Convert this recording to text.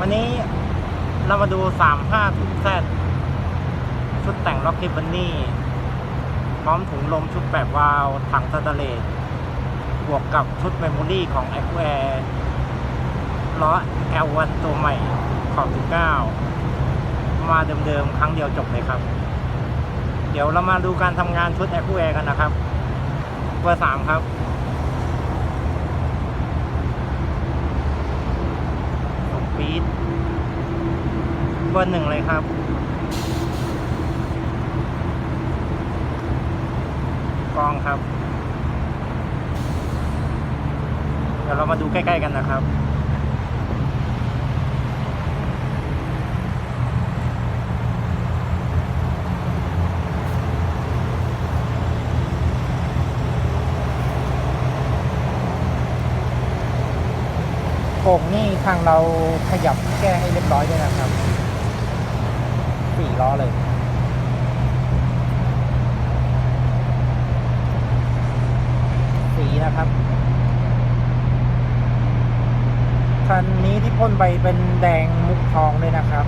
วันนี้เรามาดู35ทุกแซดชุดแต่งล็อกเก็ตบันนี่ พร้อมถุงลมชุดแบบวาล์วถังสแตเลสบวกกับชุดเมมโมรี่ของ a อ u a i r ล้อ L1 ตัวใหม่ขอบ19 มาเดิมๆ ครั้งเดียวจบเลยครับ เดี๋ยวเรามาดูการทำงานชุด a อ u a i r กันนะครับ เบอร์สามครับ สปีดเบอร์หนึ่งเลยครับ กองครับ เดี๋ยวเรามาดูใกล้ ๆ กันนะครับ โป่งนี่ทางเราขยับแก้ให้เรียบร้อยด้วยนะครับสี่ล้อเลยสีนะครับคันนี้ที่พ่นไปเป็นแดงมุกทองเลยนะครับ